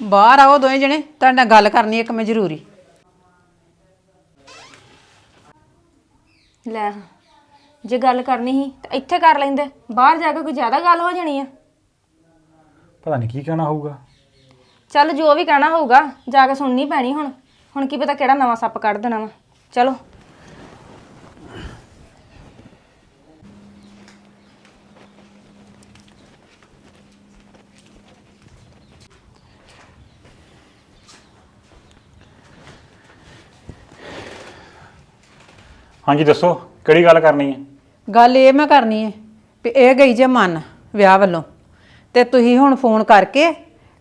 ਬਾਹਰ ਆਓ ਦੋਵੇਂ ਜਣੇ ਤੁਹਾਡੇ ਨਾਲ ਗੱਲ ਕਰਨੀ ਇੱਕ ਮੈਂ ਜ਼ਰੂਰੀ। ਲੈ ਜੇ ਗੱਲ ਕਰਨੀ ਸੀ ਤਾਂ ਇੱਥੇ ਕਰ ਲੈਂਦੇ ਬਾਹਰ ਜਾ ਕੇ ਕੋਈ ਜ਼ਿਆਦਾ ਗੱਲ ਹੋ ਜਾਣੀ ਆ। ਪਤਾ ਨਹੀਂ ਕੀ ਕਹਿਣਾ ਹੋਊਗਾ। ਚੱਲ ਜੋ ਵੀ ਕਹਿਣਾ ਹੋਊਗਾ ਜਾ ਕੇ ਸੁਣਨੀ ਪੈਣੀ ਹੁਣ ਹੁਣ ਕੀ ਪਤਾ ਕਿਹੜਾ ਨਵਾਂ ਸੱਪ ਕੱਢ ਦੇਣਾ ਵਾ। ਚਲੋ। ਹਾਂਜੀ ਦੱਸੋ ਕਿਹੜੀ ਗੱਲ ਕਰਨੀ ਹੈ? ਗੱਲ ਇਹ ਮੈਂ ਕਰਨੀ ਹੈ ਵੀ ਇਹ ਗਈ ਜੇ ਮਨ ਵਿਆਹ ਵੱਲੋਂ ਤੇ ਤੁਸੀਂ ਹੁਣ ਫੋਨ ਕਰਕੇ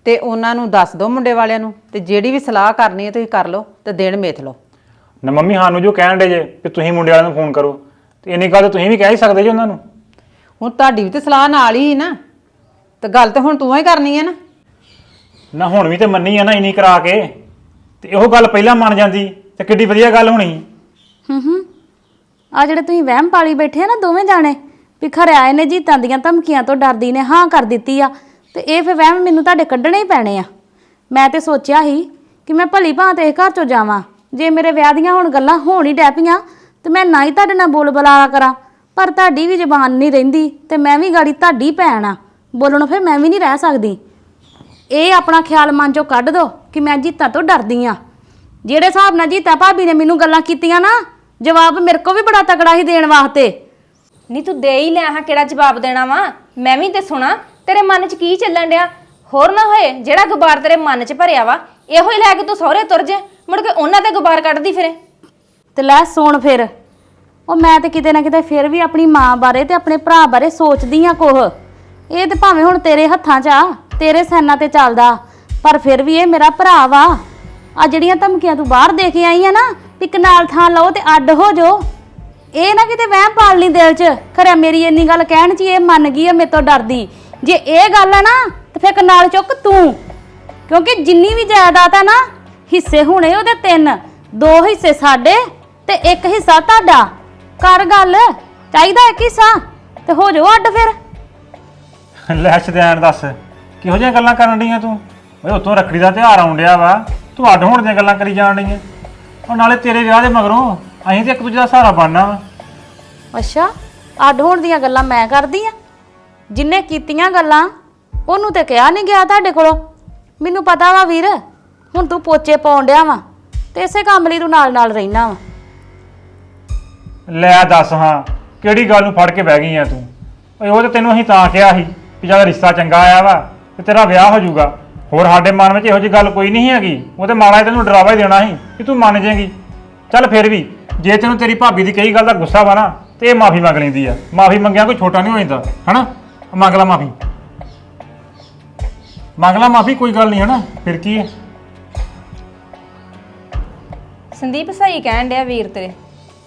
ਤੇ ਉਹਨਾਂ ਨੂੰ ਦੱਸ ਦਿਓ ਮੁੰਡੇ ਵਾਲਿਆਂ ਨੂੰ ਤੇ ਜਿਹੜੀ ਵੀ ਸਲਾਹ ਕਰਨੀ ਹੈ ਤੁਸੀਂ ਕਰ ਲਓ ਤੇ ਦਿਨ ਮੇਥ ਲਓ। ਨਾ ਮੰਮੀ ਸਾਨੂੰ ਜੋ ਕਹਿਣ ਡੇ ਜੇ ਕਿ ਤੁਸੀਂ ਮੁੰਡੇ ਵਾਲਿਆਂ ਨੂੰ ਫੋਨ ਕਰੋ ਤੇ ਇੰਨੀ ਗੱਲ ਤਾਂ ਤੁਸੀਂ ਵੀ ਕਹਿ ਹੀ ਸਕਦੇ ਜੀ ਉਹਨਾਂ ਨੂੰ। ਹੁਣ ਤੁਹਾਡੀ ਵੀ ਤੇ ਸਲਾਹ ਨਾਲ ਹੀ ਨਾ ਤੇ ਗੱਲ ਤੇ ਹੁਣ ਤੂੰ ਹੀ ਕਰਨੀ ਹੈ ਨਾ। ਨਾ ਹੁਣ ਵੀ ਤੇ ਮੰਨੀ ਆ ਨਾ ਇਨੀ ਕਰਾ ਕੇ ਤੇ ਇਹੋ ਗੱਲ ਪਹਿਲਾਂ ਮੰਨ ਜਾਂਦੀ ਤੇ ਕਿੱਡੀ ਵਧੀਆ ਗੱਲ ਹੋਣੀ। ਹੂੰ ਹੂੰ ਆ ਜਿਹੜੇ ਤੁਸੀਂ ਵਹਿਮ ਪਾਲੀ ਬੈਠੇ ਆ ਨਾ ਦੋਵੇਂ ਜਾਣੇ, ਵੀ ਖਰੇ ਆਏ ਨੇ ਜੀਤਾਂ ਦੀਆਂ ਧਮਕੀਆਂ ਤੋਂ ਡਰਦੀ ਨੇ, ਹਾਂ ਕਰ ਦਿੱਤੀ ਆ, ਤੇ ਇਹ ਫਿਰ ਵਹਿਮ ਮੈਨੂੰ ਤੁਹਾਡੇ ਕੱਢਣੇ ਹੀ ਪੈਣੇ ਆ। ਮੈਂ ਤੇ ਸੋਚਿਆ ਸੀ ਕਿ ਮੈਂ ਭਲੀ ਭਾਂਤ ਇਸ ਘਰ ਚੋਂ ਜਾਵਾਂ, ਜੇ ਮੇਰੇ ਵਿਆਹ ਦੀਆਂ ਹੁਣ ਗੱਲਾਂ ਹੋਣ ਹੀ ਡੈ ਪਈਆਂ, ਤੇ ਮੈਂ ਨਾ ਹੀ ਤੁਹਾਡੇ ਨਾਲ ਬੋਲ ਬਲਾਲਾ ਕਰਾਂ, ਪਰ ਤੁਹਾਡੀ ਵੀ ਜ਼ਬਾਨ ਨਹੀਂ ਰਹਿੰਦੀ, ਤੇ ਮੈਂ ਵੀ ਗਾੜੀ ਤੁਹਾਡੀ ਭੈਣ ਆ, ਬੋਲਣੋਂ ਫਿਰ ਮੈਂ ਵੀ ਨਹੀਂ ਰਹਿ ਸਕਦੀ। ਇਹ ਆਪਣਾ ਖਿਆਲ ਮਨ ਚੋਂ ਕੱਢ ਦੋ ਕਿ ਮੈਂ ਜੀਤਾਂ ਤੋਂ ਡਰਦੀ ਆ। ਜਿਹੜੇ ਹਿਸਾਬ ਨਾਲ ਜੀਤਾ ਭਾਬੀ ਨੇ ਮੈਨੂੰ ਗੱਲਾਂ ਕੀਤੀਆਂ ਨਾ ਜਵਾਬ ਮੇਰੇ ਕੋ ਵੀ ਬੜਾ ਤਕੜਾ ਹੀ ਦੇਣ ਵਾਸਤੇ। ਨਹੀਂ ਤੂੰ ਦੇ ਹੀ ਲਿਆ ਹਾਂ ਕਿਹੜਾ ਜਵਾਬ ਦੇਣਾ ਵਾ? ਮੈਂ ਵੀ ਤੇ ਸੁਣਾ ਤੇਰੇ ਮਨ 'ਚ ਕੀ ਚੱਲਣ ਡਿਆ? ਹੋਰ ਨਾ ਹੋਏ ਜਿਹੜਾ ਗੁਬਾਰ ਤੇਰੇ ਮਨ 'ਚ ਭਰਿਆ ਵਾ ਇਹੋ ਹੀ ਲੈ ਕੇ ਤੂੰ ਸਹੁਰੇ ਤੁਰ ਜੇ ਮੁੜ ਕੇ ਉਹਨਾਂ ਤੇ ਗੁਬਾਰ ਕੱਢਦੀ ਫਿਰੇ। ਤੇ ਲੈ ਸੁਣ ਫਿਰ ਉਹ ਮੈਂ ਤੇ ਕਿਤੇ ਨਾ ਕਿਤੇ ਫਿਰ ਵੀ ਆਪਣੀ ਮਾਂ ਬਾਰੇ ਤੇ ਆਪਣੇ ਭਰਾ ਬਾਰੇ ਸੋਚਦੀ ਆ ਕੁਛ। ਇਹ ਤੇ ਭਾਵੇਂ ਹੁਣ ਤੇਰੇ ਹੱਥਾਂ 'ਚ ਆ ਤੇਰੇ ਸੈਨਾ ਤੇ ਚੱਲਦਾ ਪਰ ਫਿਰ ਵੀ ਇਹ ਮੇਰਾ ਭਰਾ ਵਾ। ਆ ਜਿਹੜੀਆਂ ਧਮਕੀਆਂ ਤੂੰ ਬਾਹਰ ਦੇ ਕੇ ਆਈ ਆ ਨਾ ਵੀ ਕਨਾਲ ਥਾਂ ਲਓ ਤੇ ਅੱਡ ਹੋ ਜੋ ਇਹ ਨਾ ਕਿਤੇ ਵਹਿਮ ਪਾਲ ਲਈ ਦਿਲ 'ਚ। ਖਰਿਆ ਮੇਰੀ ਇੰਨੀ ਗੱਲ ਕਹਿਣ 'ਚ ਹੀ ਇਹ ਮੰਨ ਗਈ ਆ, ਮੇਰੇ ਤੋਂ ਡਰਦੀ। ਜੇ ਇਹ ਗੱਲ ਆ ਨਾ, ਤੇ ਫਿਰ ਕਨਾਲ ਚੁੱਕ ਤੂੰ। ਕਿਉਂਕਿ ਜਿੰਨੀ ਵੀ ਜਾਇਦਾਦ ਆ ਨਾ, ਹਿੱਸੇ ਹੋਣੇ ਉਹਦੇ ਤਿੰਨ, ਦੋ ਹਿੱਸੇ ਸਾਡੇ ਤੇ ਇੱਕ ਹਿੱਸਾ ਤੁਹਾਡਾ। ਕਰ ਗੱਲ, ਚਾਹੀਦਾ ਇੱਕ ਹਿੱਸਾ, ਤੇ ਹੋ ਜਾਓ ਅੱਡ ਫਿਰ। ਲੈ ਸ਼ਦੈਨ ਦੱਸ, ਕਿਹੋ ਜਿਹੀਆਂ ਗੱਲਾਂ ਕਰਨ ਡੀਆਂ ਤੂੰ? ਓਏ ਉਤੋਂ ਰੱਖੜੀ ਦਾ ਤਿਉਹਾਰ ਆਉਣ ਡਿਆ ਵਾ। ਤੂੰ ਅੱਡ ਹੋਣ ਦੀਆਂ ਗੱਲਾਂ ਕਰੀ ਜਾਣ ਡੀਆਂ ਉਹ ਨਾਲੇ ਤੇਰੇ ਵਿਆਹ ਦੇ ਮਗਰੋਂ ਅਸੀਂ ਤੇ ਇੱਕ ਦੂਜੇ ਦਾ ਸਹਾਰਾ ਬਣਨਾ ਵਾ। ਅੱਛਾ ਅੱਡ ਹੋਣ ਦੀਆਂ ਗੱਲਾਂ ਮੈਂ ਕਰਦੀ ਆ। ਜਿੰਨੇ ਕੀਤੀਆਂ ਗੱਲਾਂ ਉਹਨੂੰ ਤੇ ਕਿਹਾ ਨਹੀਂ ਗਿਆ ਤੁਹਾਡੇ ਕੋਲੋਂ। ਮੈਨੂੰ ਪਤਾ ਵਾ ਵੀਰ ਹੁਣ ਤੂੰ ਪੋਚੇ ਪਾਉਣ ਡਿਆ ਵਾ ਤੇ ਇਸੇ ਕੰਮ ਲਈ ਤੂੰ ਨਾਲ ਨਾਲ ਰਹਿਣਾ ਵਾ। ਲੈ ਦੱਸ ਹਾਂ ਕਿਹੜੀ ਗੱਲ ਨੂੰ ਫੜ ਕੇ ਬਹਿ ਗਈ ਆ ਤੂੰ? ਓਏ ਉਹ ਤੇ ਤੈਨੂੰ ਅਸੀਂ ਤਾਂ ਕਿਹਾ ਸੀ ਕਿ ਜਦ ਰਿਸ਼ਤਾ ਚੰਗਾ ਆਇਆ ਵਾ ਤੇ ਤੇਰਾ ਵਿਆਹ ਹੋ ਜਾਊਗਾ। ਹੋਰ ਸਾਡੇ ਮਨ ਵਿੱਚ ਇਹੋ ਜਿਹੀ ਗੱਲ ਕੋਈ ਨਹੀਂ ਹੈਗੀ। ਉਹ ਤੇ ਮਾੜਾ ਜਿਹਾ ਤੈਨੂੰ ਡਰਾਵਾ ਹੀ ਦੇਣਾ ਸੀ ਕਿ ਤੂੰ ਮੰਨ ਜਾਏਗੀ। ਚੱਲ ਫਿਰ ਵੀ, ਜੇ ਤੈਨੂੰ ਤੇਰੀ ਭਾਬੀ ਦੀ ਕਈ ਗੱਲ ਦਾ ਗੁੱਸਾ ਵਾ ਨਾ, ਤੇ ਇਹ ਮਾਫੀ ਮੰਗ ਲੈਂਦੀ ਆ। ਮਾਫੀ ਮੰਗਿਆ ਕੋਈ ਛੋਟਾ ਨਹੀਂ ਹੋ ਜਾਂਦਾ, ਹਨਾ? ਮੰਗ ਲਾ ਮਾਫੀ। ਮੰਗ ਲੈ ਮਾਫੀ, ਕੋਈ ਗੱਲ ਨਹੀਂ, ਹਨਾ? ਫਿਰ ਕੀ ਹੈ ਸੰਦੀਪ, ਸਹੀ ਕਹਿਣ ਡਿਆ ਵੀਰ ਤੇਰੇ।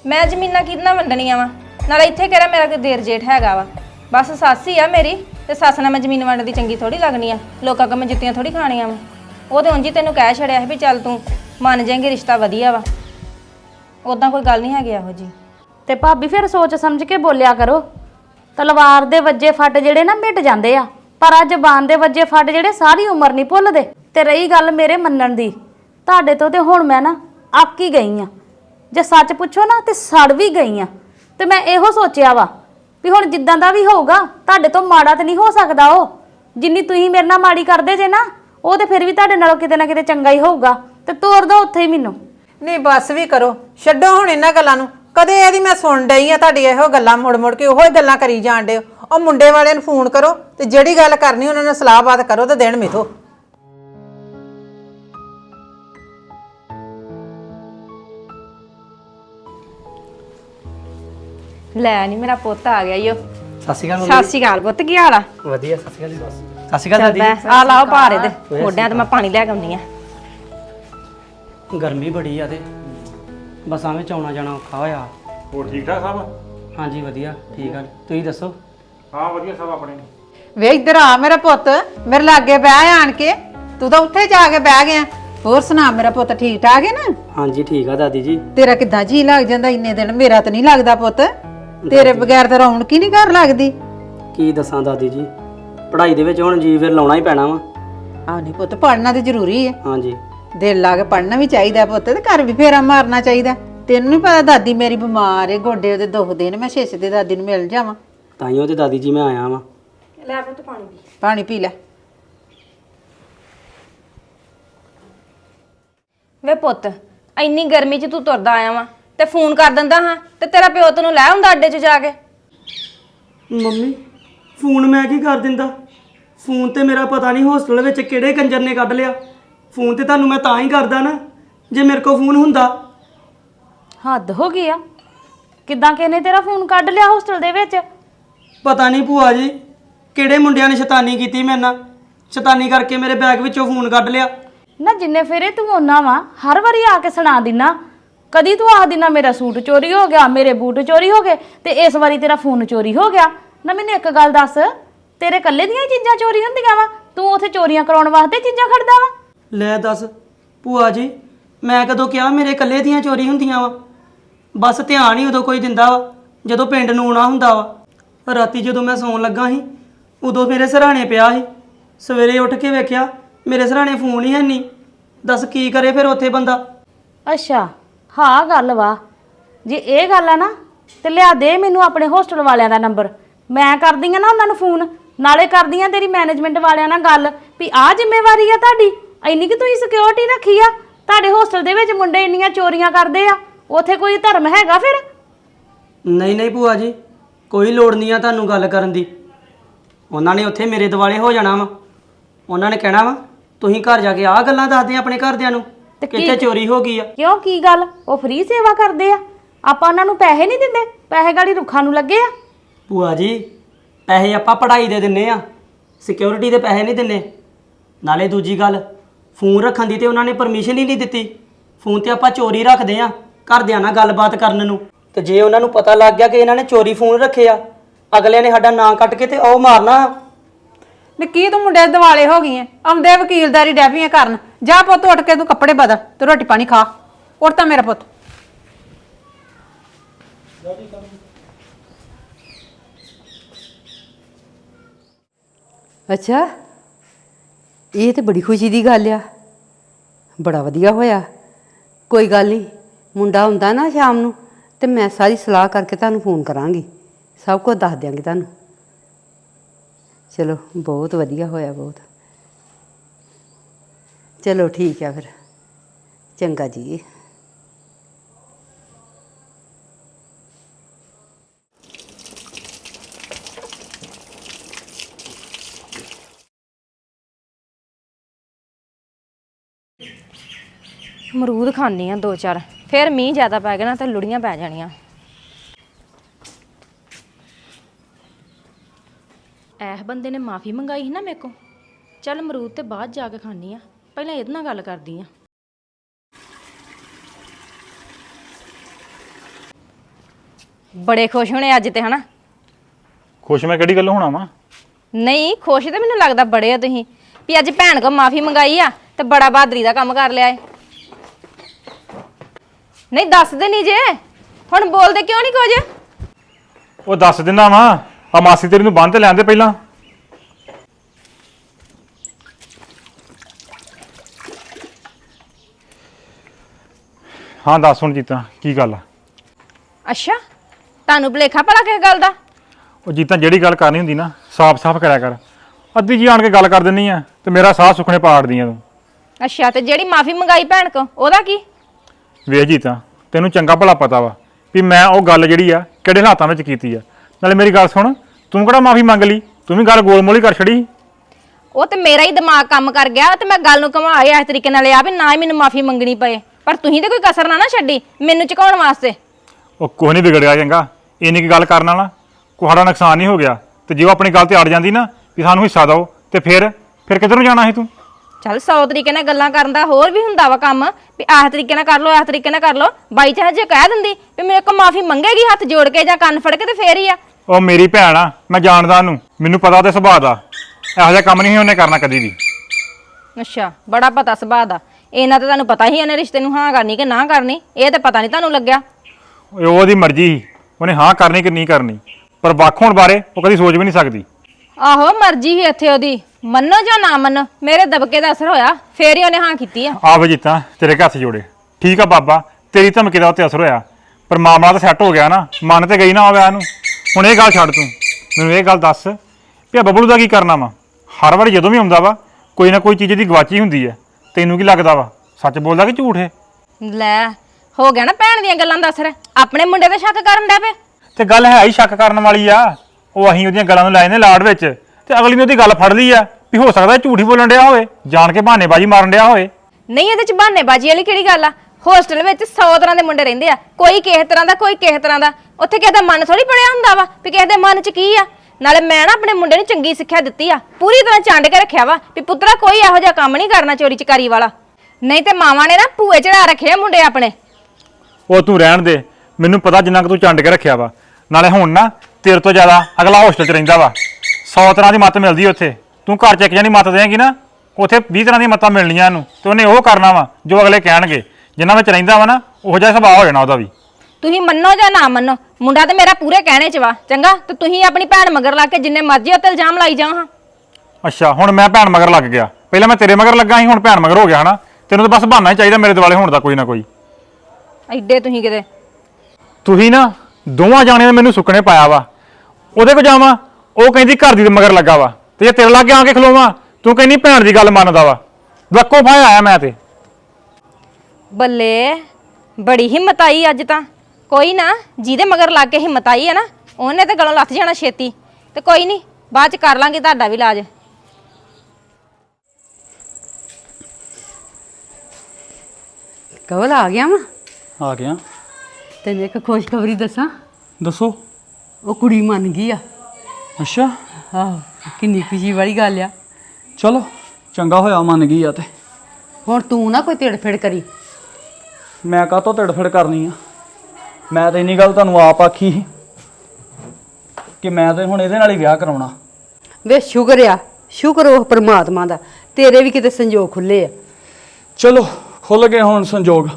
ਮੈਂ ਜ਼ਮੀਨਾਂ ਕਿਹਨਾਂ ਵੰਡਣੀਆਂ ਵਾ? ਨਾਲੇ ਇੱਥੇ ਕਿਹੜਾ ਮੇਰਾ ਕੋਈ ਦੇਰ ਜੇਠ ਹੈਗਾ ਵਾ? ਬਸ ਸੱਸ ਹੀ ਆ ਮੇਰੀ। ਤੇ ਸੱਸ ਨਾਲ ਮੈਂ ਜ਼ਮੀਨ ਵੰਡਦੀ ਚੰਗੀ ਥੋੜੀ ਲੱਗਣੀ ਆ। ਲੋਕਾਂ ਕੋਲ ਮੈਂ ਜੁੱਤੀਆਂ ਥੋੜੀ ਖਾਣੀਆਂ ਵਾ। ਉਹ ਤੇ ਉਂਝ ਹੀ ਤੈਨੂੰ ਕਹਿ ਛੜਿਆ ਸੀ ਵੀ ਚੱਲ ਤੂੰ ਮੰਨ ਜਾਏਂਗੇ, ਰਿਸ਼ਤਾ ਵਧੀਆ ਵਾ। ਉਦਾਂ ਕੋਈ ਗੱਲ ਨਹੀਂ ਹੈਗੀ ਇਹੋ ਜੀ ਤੇ ਭਾਬੀ ਫਿਰ ਸੋਚ ਸਮਝ ਕੇ ਬੋਲਿਆ ਕਰੋ। ਤਲਵਾਰ ਦੇ ਵੱਜੇ ਫੱਟ ਜਿਹੜੇ ਨਾ ਮਿਟ ਜਾਂਦੇ ਆ, ਪਰ ਆ ਜ਼ਬਾਨ ਦੇ ਵੱਜੇ ਫੱਟ ਜਿਹੜੇ ਸਾਰੀ ਉਮਰ ਨਹੀਂ ਭੁੱਲਦੇ। ਤੇ ਰਹੀ ਗੱਲ ਮੇਰੇ ਮੰਨਣ ਦੀ, ਤੁਹਾਡੇ ਤੋਂ ਤੇ ਹੁਣ ਮੈਂ ਨਾ ਅੱਕ ਹੀ ਗਈ ਆ। ਜੇ ਸੱਚ ਪੁੱਛੋ ਨਾ ਤੇ ਸੜ ਵੀ ਗਈ ਆ। ਤੇ ਮੈਂ ਇਹੋ ਸੋਚਿਆ ਵਾ ਵੀ ਹੁਣ ਜਿੱਦਾਂ ਦਾ ਵੀ ਹੋਊਗਾ, ਤੁਹਾਡੇ ਤੋਂ ਮਾੜਾ ਤੇ ਨਹੀਂ ਹੋ ਸਕਦਾ ਉਹ। ਜਿੰਨੀ ਤੁਸੀਂ ਮੇਰੇ ਨਾਲ ਮਾੜੀ ਕਰਦੇ ਜੇ ਨਾ, ਉਹ ਤੇ ਫਿਰ ਵੀ ਤੁਹਾਡੇ ਨਾਲੋਂ ਕਿਤੇ ਨਾ ਕਿਤੇ ਚੰਗਾ ਹੀ ਹੋਊਗਾ। ਤੇ ਤੋਰ ਦੋ ਉੱਥੇ ਹੀ ਮੈਨੂੰ। ਨਹੀਂ, ਬਸ ਵੀ ਕਰੋ। ਛੱਡੋ ਹੁਣ ਇਹਨਾਂ ਗੱਲਾਂ ਨੂੰ। ਕਦੇ ਇਹਦੀ ਮੈਂ ਸੁਣ ਡਈ ਆ ਤੁਹਾਡੀ ਇਹੋ ਗੱਲਾਂ ਮੁੜ ਮੁੜ ਕੇ, ਉਹੋ ਹੀ ਗੱਲਾਂ ਕਰੀ ਜਾਣ ਡਿਓ ਉਹ ਮੁੰਡੇ ਵਾਲਿਆਂ ਨੂੰ ਫੋਨ ਕਰੋ ਤੇ ਜਿਹੜੀ ਗੱਲ ਕਰਨੀ ਉਹਨਾਂ ਨਾਲ ਸਲਾਹਬਾਤ ਕਰੋ ਤੇ ਦਿਨ ਮਿਥੋ ਲੈ ਨਹੀਂ ਮੇਰਾ ਪੁੱਤ ਆ ਗਿਆ ਈਓ ਸਤਿ ਸ਼੍ਰੀ ਅਕਾਲ ਸਤਿ ਸ਼੍ਰੀ ਅਕਾਲ ਪੁੱਤ ਕੀ ਹਾਲ ਆ? ਮੰਮੀ ਵਧੀਆ ਸਤਿ ਸ਼੍ਰੀ ਅਕਾਲ ਜੀ ਬਸ। ਸਤਿ ਸ਼੍ਰੀ ਅਕਾਲ ਦਾਦੀ। ਆ ਲਾਓ ਭਾਰੇ ਦੇ ਮੋਢਿਆਂ ਤੇ ਮੈਂ ਪਾਣੀ ਲੈ ਕੇ ਆਉਂਦੀ ਆ। ਗਰਮੀ ਬੜੀ ਆ ਤੇ ਬਸ ਆਵੇਂ ਚ ਆਉਣਾ ਜਾਣਾ ਔਖਾ ਹੋਇਆ। ਹੋਰ ਠੀਕ ਠਾਕ ਸਭ? ਹਾਂਜੀ ਵਧੀਆ ਠੀਕ ਆ। ਤੁਸੀਂ ਦੱਸੋ? ਹਾਂ ਵਧੀਆ ਸਭ ਆਪਣੇ। ਵੇ ਇੱਧਰ ਆ ਮੇਰਾ ਪੁੱਤ ਮੇਰੇ ਲਾਗੇ ਬਹਿ ਆਣ ਕੇ। ਤੂੰ ਤਾਂ ਉੱਥੇ ਜਾ ਕੇ ਬਹਿ ਗਿਆ। ਹੋਰ ਸੁਣਾ ਮੇਰਾ ਪੁੱਤ ਠੀਕ ਠਾਕ ਹੈ ਨਾ? ਹਾਂਜੀ ਠੀਕ ਆ ਦਾਦੀ ਜੀ। ਤੇਰਾ ਕਿੱਦਾਂ ਜੀ ਲੱਗ ਜਾਂਦਾ? ਇੰਨੇ ਦਿਨ ਮੇਰਾ ਤਾਂ ਨਹੀਂ ਲੱਗਦਾ ਪੁੱਤ। ਤੇਰੇ ਬਗੈਰ ਤਾਂ ਰੌਣਕ ਹੀ ਨਹੀਂ ਘਰ ਲੱਗਦੀ। ਕੀ ਦੱਸਾਂ ਦਾਦੀ ਜੀ? ਪੜ੍ਹਾਈ ਦੇ ਵਿੱਚ ਹੁਣ ਜੀ ਫਿਰ ਲਾਉਣਾ ਹੀ ਪੈਣਾ ਵਾ। ਆਹ ਨਹੀਂ ਪੁੱਤ ਪੜਨਾ ਤੇ ਜ਼ਰੂਰੀ ਹੈ ਹਾਂਜੀ। ਦਿਲ ਲਾ ਕੇ ਪੜਨਾ ਵੀ ਚਾਹੀਦਾ ਪੁੱਤ ਤੇ ਘਰ ਵੀ ਫੇਰਾ ਮਾਰਨਾ ਚਾਹੀਦਾ। ਤੈਨੂੰ ਨਹੀਂ ਪਤਾ ਦਾਦੀ ਮੇਰੀ ਬਿਮਾਰ ਹੈ ਗੋਡੇ ਉਹਦੇ ਦੁਖਦੇ ਨੇ ਮੈਂ ਛੇਛ ਦੇ ਦਾਦੀ ਨੂੰ ਮਿਲ ਜਾਵਾਂ। ਤਾਈਓ ਤੇ ਦਾਦੀ ਜੀ ਮੈਂ ਆਇਆ ਵਾਂ। ਲੈ ਪੁੱਤ ਪਾਣੀ ਪੀ। ਪਾਣੀ ਪੀ ਲੈ। ਵੇ ਪੁੱਤ ਇੰਨੀ ਗਰਮੀ 'ਚ ਤੂੰ ਤੁਰਦਾ ਆਇਆ ਵਾ। ਤੇ ਫੋਨ ਕਰ ਦਿੰਦਾ ਹਾਂ ਤੇ ਤੇਰਾ ਪਿਓ ਤੈਨੂੰ ਲੈ ਆਉਂਦਾ ਅੱਡੇ 'ਚ ਜਾ ਕੇ। ਮੰਮੀ ਫੋਨ ਮੈਂ ਕੀ ਕਰ ਦਿੰਦਾ? ਫੋਨ ਤੇ ਮੇਰਾ ਪਤਾ ਨਹੀਂ ਹੋਸਟਲ ਵਿੱਚ ਕਿਹੜੇ ਕੰਜਰ ਨੇ ਕੱਢ ਲਿਆ। ਫੋਨ ਤੇ ਤੁਹਾਨੂੰ ਮੈਂ ਤਾਂ ਹੀ ਕਰਦਾ ਨਾ ਜੇ ਮੇਰੇ ਕੋਲ ਫੋਨ ਹੁੰਦਾ। ਹੱਦ ਹੋ ਗਈ ਆ। ਕਿੱਦਾਂ ਕਿਨੇ ਤੇਰਾ ਫੋਨ ਕੱਢ ਲਿਆ ਹੋਸਟਲ ਦੇ ਵਿੱਚ? ਪਤਾ ਨਹੀਂ ਭੂਆ ਜੀ ਕਿਹੜੇ ਮੁੰਡਿਆਂ ਨੇ ਸ਼ੈਤਾਨੀ ਕੀਤੀ ਮੇਰੇ ਨਾਲ? ਸ਼ੈਤਾਨੀ ਕਰਕੇ ਮੇਰੇ ਬੈਗ ਵਿੱਚੋਂ ਫੋਨ ਕੱਢ ਲਿਆ। ਨਾ ਜਿੰਨੇ ਫੇਰੇ ਤੂੰ ਆਉਣਾ ਵਾ ਹਰ ਵਾਰੀ ਆ ਕੇ ਸੁਣਾ ਦਿਨਾ। ਕਦੀ ਤੂੰ ਆਖ ਦਿਨਾ ਮੇਰਾ ਸੂਟ ਚੋਰੀ ਹੋ ਗਿਆ ਮੇਰੇ ਬੂਟ ਚੋਰੀ ਹੋ ਗਏ ਤੇ ਇਸ ਵਾਰੀ ਤੇਰਾ ਫੋਨ ਚੋਰੀ ਹੋ ਗਿਆ। ਨਾ ਮੈਨੂੰ ਇੱਕ ਗੱਲ ਦੱਸ ਤੇਰੇ ਕੱਲੇ ਦੀਆਂ ਹੀ ਚੀਜ਼ਾਂ ਚੋਰੀ ਹੁੰਦੀਆਂ ਵਾ? ਤੂੰ ਉਥੇ ਚੋਰੀਆਂ ਕਰਾਉਣ ਵਾਸਤੇ ਚੀਜ਼ਾਂ ਖੜਦਾ ਵਾ? ਲੈ ਦੱਸ ਭੂਆ ਜੀ ਮੈਂ ਕਦੋਂ ਕਿਹਾ ਮੇਰੇ ਇਕੱਲੇ ਦੀਆਂ ਚੋਰੀ ਹੁੰਦੀਆਂ ਵਾ? ਬਸ ਧਿਆਨ ਹੀ ਉਦੋਂ ਕੋਈ ਦਿੰਦਾ ਵਾ ਜਦੋਂ ਪਿੰਡ ਨੂੰ ਆਉਣਾ ਹੁੰਦਾ ਵਾ। ਰਾਤੀ ਜਦੋਂ ਮੈਂ ਸੌਣ ਲੱਗਾ ਸੀ ਉਦੋਂ ਮੇਰੇ ਸਰਾਣੇ ਪਿਆ ਸੀ। ਸਵੇਰੇ ਉੱਠ ਕੇ ਵੇਖਿਆ ਮੇਰੇ ਸਰਾਣੇ ਫੋਨ ਹੀ ਹੈ ਨਹੀਂ ਦੱਸ ਕੀ ਕਰੇ ਫਿਰ ਉੱਥੇ ਬੰਦਾ? ਅੱਛਾ। ਹਾਂ, ਗੱਲ ਵਾ। ਜੇ ਇਹ ਗੱਲ ਆ ਨਾ, ਤੇ ਲਿਆ ਦੇ ਮੈਨੂੰ ਆਪਣੇ ਹੋਸਟਲ ਵਾਲਿਆਂ ਦਾ ਨੰਬਰ ਮੈਂ ਕਰਦੀ ਆ ਨਾ ਉਹਨਾਂ ਨੂੰ ਫੋਨ ਨਾਲੇ ਕਰਦੀ ਆ ਤੇਰੀ ਮੈਨੇਜਮੈਂਟ ਵਾਲਿਆਂ ਨਾਲ ਗੱਲ, ਵੀ ਆਹ ਜ਼ਿੰਮੇਵਾਰੀ ਆ ਤੁਹਾਡੀ, ਇੰਨੀ ਕਿ ਤੁਸੀਂ ਸਿਕਿਉਰਿਟੀ ਰੱਖੀ ਆ, ਤੁਹਾਡੇ ਹੋਸਟਲ ਦੇ ਵਿੱਚ ਮੁੰਡੇ ਇੰਨੀਆਂ ਚੋਰੀਆਂ ਕਰਦੇ ਆ, ਉਥੇ ਕੋਈ ਧਰਮ ਹੈਗਾ ਫਿਰ? ਨਹੀਂ ਨਹੀਂ ਭੂਆ ਜੀ, ਕੋਈ ਲੋੜ ਨਹੀਂ ਆ ਤੁਹਾਨੂੰ ਗੱਲ ਕਰਨ ਦੀ। ਉਹਨਾਂ ਨੇ ਉੱਥੇ ਮੇਰੇ ਦਿਵਾਲੇ ਹੋ ਜਾਣਾ ਵਾ। ਉਹਨਾਂ ਨੇ ਕਹਿਣਾ ਵਾ, ਤੁਸੀਂ ਘਰ ਜਾ ਕੇ ਆਹ ਗੱਲਾਂ ਦੱਸਦੇ ਆਪਣੇ ਘਰਦਿਆਂ ਨੂੰ। ਤੇ ਕੀ- ਕਿੱਥੇ ਚੋਰੀ ਹੋ ਗਈ ਆ? ਕਿਉਂ? ਕੀ ਗੱਲ? ਉਹ ਫ੍ਰੀ ਸੇਵਾ ਕਰਦੇ ਆ। ਆਪਾਂ ਉਹਨਾਂ ਨੂੰ ਪੈਸੇ ਨਹੀਂ ਦਿੰਦੇ? ਪੈਸੇ ਗਾੜੀ ਰੁੱਖਾਂ ਨੂੰ ਲੱਗੇ ਆ। ਭੂਆ ਜੀ ਪੈਸੇ ਆਪਾਂ ਪੜ੍ਹਾਈ ਦੇ ਦਿੰਨੇ ਆ। ਸਿਕਿਉਰਿਟੀ ਦੇ ਪੈਸੇ ਨਹੀਂ ਦਿੰਨੇ। ਨਾਲੇ ਦੂਜੀ ਗੱਲ ਫੋਨ ਰੱਖਣ ਦੀ ਤੇ ਉਹਨਾਂ ਨੇ ਪਰਮਿਸ਼ਨ ਹੀ ਨਹੀਂ ਦਿੱਤੀ। ਫੋਨ ਤੇ ਆਪਾਂ ਚੋਰੀ ਰੱਖਦੇ ਆ ਘਰਦਿਆਂ ਨਾਲ ਗੱਲਬਾਤ ਕਰਨ ਨੂੰ। ਤੇ ਜੇ ਉਹਨਾਂ ਨੂੰ ਪਤਾ ਲੱਗ ਗਿਆ ਕਿ ਇਹਨਾਂ ਨੇ ਚੋਰੀ ਫੋਨ ਰੱਖੇ ਆ ਅਗਲਿਆਂ ਨੇ ਸਾਡਾ ਨਾਂ ਕੱਟ ਕੇ ਤੇ ਉਹ ਮਾਰਨਾ। ਨੀ ਕੀ ਤੂੰ ਮੁੰਡੇ ਦੇ ਦਿਵਾਲੇ ਹੋ ਗਈ ਐ? ਆਉਂਦੇ ਵਕੀਲਦਾਰੀ ਡੈਪੀਆਂ ਕਰਨ। ਜਾ ਪੁੱਤ, ਉੱਠ ਕੇ ਤੂੰ ਕੱਪੜੇ ਬਦਲ, ਤੇ ਰੋਟੀ ਪਾਣੀ ਖਾ। ਉੱਠ ਤਾਂ ਮੇਰਾ ਪੁੱਤ। ਅੱਛਾ, ਇਹ ਤੇ ਬੜੀ ਖੁਸ਼ੀ ਦੀ ਗੱਲ ਆ। ਬੜਾ ਵਧੀਆ ਹੋਇਆ। ਕੋਈ ਗੱਲ ਨਹੀਂ, ਮੁੰਡਾ ਹੁੰਦਾ ਨਾ ਸ਼ਾਮ ਨੂੰ, ਤੇ ਮੈਂ ਸਾਰੀ ਸਲਾਹ ਕਰਕੇ ਤੁਹਾਨੂੰ ਫੋਨ ਕਰਾਂਗੀ। ਸਭ ਕੁਝ ਦੱਸ ਦਿਆਂਗੀ ਤੁਹਾਨੂੰ। ਚਲੋ, ਬਹੁਤ ਵਧੀਆ ਹੋਇਆ ਬਹੁਤ। ਚਲੋ ਠੀਕ ਆ ਫਿਰ। ਚੰਗਾ ਜੀ। ਅਮਰੂਦ ਖਾਣੀ ਆ ਦੋ ਚਾਰ। ਫਿਰ ਮੀਂਹ ਜ਼ਿਆਦਾ ਪੈ ਗਿਆ ਨਾ ਤੇ ਲੁੜੀਆਂ ਪੈ ਜਾਣੀਆਂ। ਐਹ ਬੰਦੇ ਨੇ ਮਾਫੀ ਮੰਗਾਈ ਸੀ ਨਾ ਮੇਰੇ ਕੋ ਚੱਲ ਅਮਰੂਦ ਤੇ ਬਾਅਦ ਜਾ ਕੇ ਖਾਣੀ ਆ। ਪਹਿਲਾਂ ਇਹਦੇ ਨਾਲ ਗੱਲ ਕਰਦੀ ਆ। ਬੜੇ ਖੁਸ਼ ਹੋਣੇ ਅੱਜ ਤੇ ਹਨਾ? ਖੁਸ਼ ਮੈਂ ਕਿਹੜੀ ਗੱਲ ਹੋਣਾ ਵਾ? ਨਹੀਂ ਖੁਸ਼ ਤੇ ਮੈਨੂੰ ਲੱਗਦਾ ਬੜੇ ਆ ਤੁਸੀਂ। ਵੀ ਅੱਜ ਭੈਣ ਕੋ ਮਾਫੀ ਮੰਗਾਈ ਆ ਤੇ ਬੜਾ ਬਹਾਦਰੀ ਦਾ ਕੰਮ ਕਰ ਲਿਆ ਏ। ਨਹੀਂ ਦੱਸਦੇ ਨਹੀਂ ਜੇ। ਹੁਣ ਬੋਲਦੇ ਕਿਉਂ ਨਹੀਂ ਕੁਝ? ਉਹ ਦੱਸ ਦਿੰਦਾ ਵਾ। ਆ ਮਾਸੀ ਤੇਰੀ ਨੂੰ ਤੇ ਲੈਂਦੇ ਪਹਿਲਾਂ। ਹਾਂ ਦੱਸ ਹੁਣ ਜੀਤਾ ਕੀ ਗੱਲ ਆ? ਅੱਛਾ ਤੁਹਾਨੂੰ ਭੁਲੇਖਾ ਭਲਾ ਕਿਸ ਗੱਲ ਦਾ? ਉਹ ਜੀਤਾ ਜਿਹੜੀ ਗੱਲ ਕਰਨੀ ਹੁੰਦੀ ਨਾ ਸਾਫ਼-ਸਾਫ਼ ਕਰਿਆ ਕਰ। ਅੱਧੀ ਜੀ ਆਣ ਕੇ ਗੱਲ ਕਰ ਦਿੰਨੀ ਆ ਤੇ ਮੇਰਾ ਸਾਹ ਸੁੱਕਣੇ ਪਾੜਦੀ ਆ ਤੂੰ। ਅੱਛਾ ਤੇ ਜਿਹੜੀ ਮਾਫੀ ਮੰਗਾਈ ਭੈਣ ਕੋ ਉਹਦਾ ਕੀ? ਵੇਖ ਜੀਤਾ ਤੈਨੂੰ ਚੰਗਾ ਭਲਾ ਪਤਾ ਵਾ ਵੀ ਮੈਂ ਉਹ ਗੱਲ ਜਿਹੜੀ ਆ ਕਿਹੜੇ ਹਾਲਾਤਾਂ ਵਿੱਚ ਕੀਤੀ ਆ। ਨਾਲੇ ਮੇਰੀ ਗੱਲ ਸੁਣ ਤੂੰ ਕਿਹੜਾ ਮਾਫੀ ਮੰਗ ਲਈ? ਤੂੰ ਵੀ ਗੱਲ ਗੋਲ-ਮੋਲੀ ਕਰ ਛੜੀ। ਉਹ ਤੇ ਮੇਰਾ ਹੀ ਦਿਮਾਗ ਕੰਮ ਕਰ ਗਿਆ ਤੇ ਮੈਂ ਗੱਲ ਨੂੰ ਘਮਾਇਆ ਇਸ ਤਰੀਕੇ ਨਾਲ ਆ ਵੀ ਨਾ ਹੀ ਮੈਨੂੰ ਮਾਫੀ ਮੰਗਣੀ ਪਏ। ਪਰ ਤੁਸੀਂ ਤੇ ਕੋਈ ਕਸਰ ਨਾ ਨਾ ਛੱਡੀ ਮੈਨੂੰ ਚੁਕਾਉਣ ਵਾਸਤੇ। ਉਹ ਕੁਛ ਨਹੀਂ ਵਿਗੜ ਗਿਆ ਚੰਗਾ ਇੰਨੀ ਕੀ ਗੱਲ ਕਰਨ ਵਾਲਾ। ਕੁਹਾੜਾ ਨੁਕਸਾਨ ਨਹੀਂ ਹੋ ਗਿਆ। ਤੇ ਜੇ ਉਹ ਆਪਣੀ ਗੱਲ ਤੇ ਅੜ ਜਾਂਦੀ ਨਾ ਵੀ ਸਾਨੂੰ ਹਿੱਸਾ ਦਿਓ ਤੇ ਫਿਰ ਫਿਰ ਕਿੱਧਰ ਨੂੰ ਜਾਣਾ ਸੀ ਤੂੰ? ਚੱਲ ਸੌ ਤਰੀਕੇ ਨਾਲ ਗੱਲਾਂ ਕਰਨ ਦਾ ਹੋਰ ਵੀ ਹੁੰਦਾ ਵਾ ਕੰਮ ਵੀ ਆਹ ਤਰੀਕੇ ਨਾਲ ਕਰ ਲੋ ਆਹ ਤਰੀਕੇ ਨਾਲ ਕਰ ਲੋ ਬਾਈ ਚਾਹ ਜੇ ਕਹਿ ਦਿੰਦੀ ਵੀ ਮੇਰੇ ਕੋਲ ਮਾਫੀ ਮੰਗੇਗੀ ਹੱਥ ਜੋੜ ਕੇ ਜਾਂ ਕੰਨ ਫੜ ਕੇ ਤੇ ਫੇਰ ਹੀ ਆ। ਉਹ ਮੇਰੀ ਭੈਣ ਆ ਮੈਂ ਜਾਣਦਾ ਉਹਨੂੰ ਮੈਨੂੰ ਪਤਾ ਉਹਦੇ ਸੁਭਾਅ ਦਾ। ਇਹੋ ਜਿਹਾ ਕੰਮ ਨਹੀਂ ਉਹਨੇ ਕਰਨਾ ਕਦੀ ਵੀ। ਅੱਛਾ ਬੜਾ ਪਤਾ ਸੁਭਾਅ ਦਾ। ਇਹਨਾਂ ਤੇ ਤੁਹਾਨੂੰ ਪਤਾ ਹੀ ਇਹਨੇ ਰਿਸ਼ਤੇ ਨੂੰ ਹਾਂ ਕਰਨੀ ਕਿ ਨਾ ਕਰਨੀ ਇਹ ਤੇ ਪਤਾ ਨਹੀਂ ਤੁਹਾਨੂੰ ਲੱਗਿਆ। ਉਹ ਉਹਦੀ ਮਰਜ਼ੀ ਸੀ। ਉਹਨੇ ਹਾਂ ਕਰਨੀ ਕਿ ਨਹੀਂ ਕਰਨੀ। ਪਰ ਵੱਖ ਹੋਣ ਬਾਰੇ ਉਹ ਕਦੀ ਸੋਚ ਵੀ ਨਹੀਂ ਸਕਦੀ। ਆਹੋ ਮਰਜ਼ੀ ਹੀ ਇੱਥੇ ਉਹਦੀ। ਮੰਨੋ ਜਾਂ ਨਾ ਮੰਨੋ ਮੇਰੇ ਦਬਕੇ ਦਾ ਅਸਰ ਹੋਇਆ ਫੇਰ ਹੀ ਉਹਨੇ ਹਾਂ ਕੀਤੀ ਆ। ਆ ਵਜੀਤਾ ਤੇਰੇ ਘਰ ਜੋੜੇ। ਠੀਕ ਆ ਬਾਬਾ ਤੇਰੀ ਧਮਕੀ ਦਾ ਉੱਤੇ ਅਸਰ ਹੋਇਆ। ਪਰ ਮਾਮਲਾ ਤਾਂ ਸੈੱਟ ਹੋ ਗਿਆ ਨਾ। ਮਨ ਤੇ ਗਈ ਨਾ ਹੋਵੇ ਇਹਨੂੰ ਹੁਣ ਇਹ ਗੱਲ ਛੱਡ ਤੂੰ। ਮੈਨੂੰ ਇਹ ਗੱਲ ਦੱਸ ਵੀ ਆ ਬਬਲੂ ਦਾ ਕੀ ਕਰਨਾ ਵਾ? ਹਰ ਵਾਰੀ ਜਦੋਂ ਵੀ ਆਉਂਦਾ ਵਾ ਕੋਈ ਨਾ ਕੋਈ ਚੀਜ਼ ਦੀ ਗਵਾਚੀ ਹੁੰਦੀ ਹੈ ਤੈਨੂੰ ਕੀ ਲੱਗਦਾ ਵਾ? ਸੱਚ ਬੋਲਦਾ ਕਿ ਝੂਠ ਹੈ ਲੈ ਹੋ ਗਿਆ ਨਾ ਭੈਣ ਦੀਆਂ ਗੱਲਾਂ ਦਾ ਅਸਰ ਆਪਣੇ ਮੁੰਡੇ ਤੇ ਸ਼ੱਕ ਕਰਨ ਡੈ ਪਏ ਤੇ ਗੱਲ ਹੈ ਹੀ ਸ਼ੱਕ ਕਰਨ ਵਾਲੀ ਆ। ਉਹ ਅਸੀਂ ਉਹਦੀਆਂ ਗੱਲਾਂ ਨੂੰ ਲਾਏ ਨੇ ਲਾੜ ਵਿੱਚ। ਤੇ ਅਗਲੀ ਨੇ ਉਹਦੀ ਗੱਲ ਫੜ ਲਈ ਆ ਵੀ ਹੋ ਸਕਦਾ ਝੂਠ ਹੀ ਬੋਲਣ ਡਿਆ ਹੋਵੇ ਜਾਣ ਕੇ ਬਹਾਨੇਬਾਜ਼ੀ ਮਾਰਨ ਡਿਆ ਹੋਵੇ। ਨਹੀਂ ਇਹਦੇ ਚ ਬਹਾਨੇਬਾਜ਼ੀ ਵਾਲੀ ਕਿਹੜੀ ਗੱਲ ਆ? ਹੋਸਟਲ ਵਿੱਚ 100 ਤਰ੍ਹਾਂ ਦੇ ਮੁੰਡੇ ਰਹਿੰਦੇ ਆ। ਕੋਈ ਕਿਸੇ ਤਰ੍ਹਾਂ ਦਾ, ਕੋਈ ਕਿਸੇ ਤਰ੍ਹਾਂ ਦਾ। ਉੱਥੇ ਕਿਸੇ ਦਾ ਮਨ ਥੋੜੀ ਪੜਿਆ ਹੁੰਦਾ ਵਾ ਵੀ ਕਿਸੇ ਦੇ ਮਨ 'ਚ ਕੀ ਆ। ਨਾਲੇ ਮੈਂ ਨਾ ਆਪਣੇ ਮੁੰਡੇ ਨੂੰ ਚੰਗੀ ਸਿੱਖਿਆ ਦਿੱਤੀ ਆ। ਪੂਰੀ ਤਰ੍ਹਾਂ ਚੰਡ ਕੇ ਰੱਖਿਆ ਵਾ ਵੀ ਪੁੱਤਰਾ ਕੋਈ ਇਹੋ ਜਿਹਾ ਕੰਮ ਨਹੀਂ ਕਰਨਾ ਚੋਰੀ ਚਕਾਰੀ ਵਾਲਾ। ਨਹੀਂ ਤੇ ਮਾਵਾਂ ਨੇ ਨਾ ਭੂਏ ਚੜਾ ਰੱਖੇ ਆ ਮੁੰਡੇ ਆਪਣੇ। ਉਹ ਤੂੰ ਰਹਿਣ ਦੇ। ਮੈਨੂੰ ਪਤਾ ਜਿੰਨਾ ਕੁ ਤੂੰ ਚੰਡ ਕੇ ਰੱਖਿਆ ਵਾ। ਨਾਲੇ ਹੁਣ ਨਾ ਤੇਰੇ ਤੋਂ ਜ਼ਿਆਦਾ ਅਗਲਾ ਹੋਸਟਲ 'ਚ ਰਹਿੰਦਾ ਵਾ। 100 ਤਰ੍ਹਾਂ ਦੀ ਮੱਤ ਮਿਲਦੀ ਉੱਥੇ। ਤੂੰ ਘਰ 'ਚ ਇੱਕ ਜਾਨੀ ਮੱਤ ਦੇਂਗੀ ਨਾ, ਉੱਥੇ 20 ਤਰ੍ਹਾਂ ਦੀਆਂ ਮੱਤਾਂ ਮਿਲਣੀਆਂ ਇਹਨੂੰ। ਤੇ ਉਹਨੇ ਉਹ ਕਰਨਾ ਵਾ ਜੋ ਅਗਲੇ ਕਹਿਣਗੇ। ਜਿੰਨਾ ਵਿੱਚ ਰਹਿੰਦਾ ਵਾ ਨਾ ਉਹੋ ਜਿਹਾ ਸੁਭਾਅ ਹੋ ਜਾਣਾ ਉਹਦਾ ਵੀ। ਤੁਸੀਂ ਮੰਨੋ ਜਾਂ ਨਾ ਮੰਨੋ ਮੁੰਡਾ ਤੇ ਮੇਰਾ ਪੂਰੇ ਕਹਿਣੇ 'ਚ ਵਾ ਚੰਗਾ? ਤੇ ਤੁਸੀਂ ਆਪਣੀ ਭੈਣ ਮਗਰ ਲਾ ਕੇ ਜਿੰਨੇ ਮਰਜ਼ੀ ਉੱਤੇ ਇਲਜ਼ਾਮ ਲਾਈ ਜਾਓ ਹਾਂ। ਅੱਛਾ ਹੁਣ ਮੈਂ ਭੈਣ ਮਗਰ ਲੱਗ ਗਿਆ। ਪਹਿਲਾਂ ਮੈਂ ਤੇਰੇ ਮਗਰ ਲੱਗਾ ਸੀ ਹੁਣ ਭੈਣ ਮਗਰ ਹੋ ਗਿਆ ਹਨਾ? ਤੈਨੂੰ ਤਾਂ ਬਸ ਬਹਾਨਾ ਹੀ ਚਾਹੀਦਾ ਮੇਰੇ ਦਿਵਾਲੇ ਹੋਣ ਦਾ ਕੋਈ ਨਾ ਕੋਈ। ਐਡੇ ਤੁਸੀਂ ਕਿਤੇ। ਤੁਸੀਂ ਨਾ ਦੋਵਾਂ ਜਾਣਿਆਂ ਨੇ ਮੈਨੂੰ ਸੁੱਕਣੇ ਪਾਇਆ ਵਾ। ਉਹਦੇ ਕੋ ਜਾਵਾਂ ਉਹ ਕਹਿੰਦੀ ਘਰ ਦੀ ਮਗਰ ਲੱਗਾ ਵਾ। ਤੇ ਜੇ ਤੇਰੇ ਲਾਗੇ ਆ ਕੇ ਖਲੋਵਾਂ ਤੂੰ ਕਹਿੰਦੀ ਭੈਣ ਦੀ ਗੱਲ ਮੰਨਦਾ ਵਾ। ਲੱਕੋ ਫਾਇਆ ਆਇਆ ਮੈਂ ਤੇ। ਬੱਲੇ ਬੜੀ ਹਿੰਮਤ ਆਈ ਅੱਜ ਤਾਂ। ਕੋਈ ਨਾ ਜਿਹਦੇ ਮਗਰ ਲੱਗ ਕੇ ਹਿੰਮਤ ਆਈ ਹੈ ਨਾ ਉਹਨੇ ਤੇ ਗਲੋਂ ਲੱਥ ਜਾਣਾ ਛੇਤੀ। ਤੇ ਕੋਈ ਨਹੀਂ ਬਾਅਦ ਚ ਕਰ ਲਾਂਗੇ ਤੁਹਾਡਾ ਵੀ ਇਲਾਜ। ਕਵਲ ਆ ਗਿਆ ਵਾ? ਆ ਗਿਆ। ਤੈਨੂੰ ਇੱਕ ਖੁਸ਼ਖਬਰੀ ਦੱਸਾਂ? ਦੱਸੋ। ਉਹ ਕੁੜੀ ਮੰਨ ਗਈ ਆ। ਅੱਛਾ। ਆਹੋ ਕਿੰਨੀ ਖੁਸ਼ੀ ਵਾਲੀ ਗੱਲ ਆ। ਚਲੋ ਚੰਗਾ ਹੋਇਆ ਮੰਨ ਗਈ ਆ ਤੇ। ਹੁਣ ਤੂੰ ਨਾ ਕੋਈ ਤੇੜ ਕਰੀ। ਮੈਂ ਕਾਹਤੋਂ ਤੜਫੜ ਕਰਨੀ ਆ? ਮੈਂ ਤਾਂ ਇੰਨੀ ਗੱਲ ਤੁਹਾਨੂੰ ਆਪ ਆਖੀ ਸੀ ਕਿ ਮੈਂ ਤੇ ਹੁਣ ਇਹਦੇ ਨਾਲ ਹੀ ਵਿਆਹ ਕਰਾਉਣਾ। ਵੇ ਸ਼ੁਕਰ ਆ ਸ਼ੁਕਰ ਉਹ ਪ੍ਰਮਾਤਮਾ ਦਾ ਤੇਰੇ ਵੀ ਕਿਤੇ ਸੰਜੋਗ ਖੁੱਲੇ ਆ। ਚਲੋ ਖੁੱਲ ਗਏ ਹੁਣ ਸੰਜੋਗ।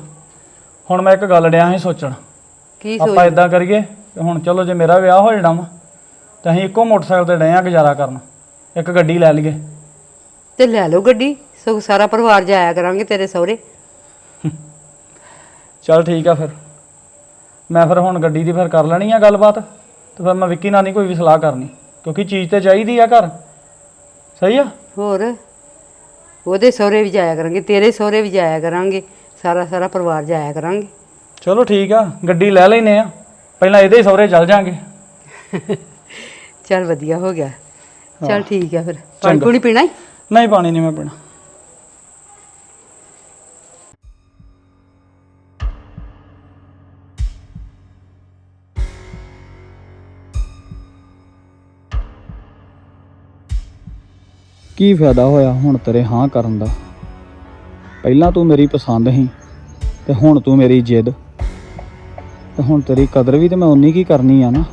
ਹੁਣ ਮੈਂ ਇੱਕ ਗੱਲ ਡਿਆ ਸੀ ਸੋਚਣ। ਕੀ ਆਪਾਂ ਸੋਚ ਇਦਾਂ ਕਰੀਏ ਕਿ ਹੁਣ ਚਲੋ ਜੇ ਮੇਰਾ ਵਿਆਹ ਹੋ ਜਾਣਾ ਵਾ ਤਾਂ ਅਸੀਂ ਇੱਕੋ ਮੋਟਰਸਾਈਕਲ ਤੇ ਡਏ ਆ ਗੁਜ਼ਾਰਾ ਕਰਨ। ਇੱਕ ਗੱਡੀ ਲੈ ਲਈਏ। ਤੇ ਲੈ ਲਓ ਗੱਡੀ ਸਗੋਂ ਸਾਰਾ ਪਰਿਵਾਰ ਜਾਇਆ ਕਰਾਂਗੇ ਤੇਰੇ ਸਹੁਰੇ। ਚਲ ਠੀਕ ਆ ਫਿਰ। ਮੈਂ ਫਿਰ ਹੁਣ ਗੱਡੀ ਦੀ ਫਿਰ ਕਰ ਲੈਣੀ ਆ ਗੱਲਬਾਤ ਤੇ ਫਿਰ ਮੈਂ ਵਿੱਕੀ ਨਾਲ ਨਹੀਂ ਕੋਈ ਵੀ ਸਲਾਹ ਕਰਨੀ ਕਿਉਂਕਿ ਚੀਜ਼ ਤੇ ਚਾਹੀਦੀ ਆ ਘਰ। ਸਹੀ ਆ? ਹੋਰ? ਉਹਦੇ ਸਹੁਰੇ ਵੀ ਜਾਇਆ ਕਰਾਂਗੇ ਤੇਰੇ ਸਹੁਰੇ ਵੀ ਜਾਇਆ ਕਰਾਂਗੇ ਸਾਰਾ ਸਾਰਾ ਪਰਿਵਾਰ ਜਾਇਆ ਕਰਾਂਗੇ। ਚਲੋ ਠੀਕ ਆ ਗੱਡੀ ਲੈ ਲੈਨੇ ਆ ਪਹਿਲਾਂ ਇਹਦੇ ਹੀ ਸਹੁਰੇ ਚੱਲ ਜਾਾਂਗੇ। ਚੱਲ ਵਧੀਆ ਹੋ ਗਿਆ। ਚੱਲ ਠੀਕ ਆ ਫਿਰ। ਪਾਣੀ। ਪੂਣੀ? ਨਹੀਂ ਪਾਣੀ ਨਹੀਂ ਮੈਂ ਪੀਣਾ। ਕੀ ਫਾਇਦਾ ਹੋਇਆ ਹੁਣ ਤੇਰੇ ਹਾਂ ਕਰਨ ਦਾ? ਪਹਿਲਾਂ ਤੂੰ ਮੇਰੀ ਪਸੰਦ ਸੀ ਤੇ ਹੁਣ ਤੂੰ ਮੇਰੀ ਜਿੱਦ। ਤੇ ਹੁਣ ਤੇਰੀ ਕਦਰ ਵੀ ਤੇ ਮੈਂ ਉਨੀ ਕੀ ਕਰਨੀ ਆ ਨਾ।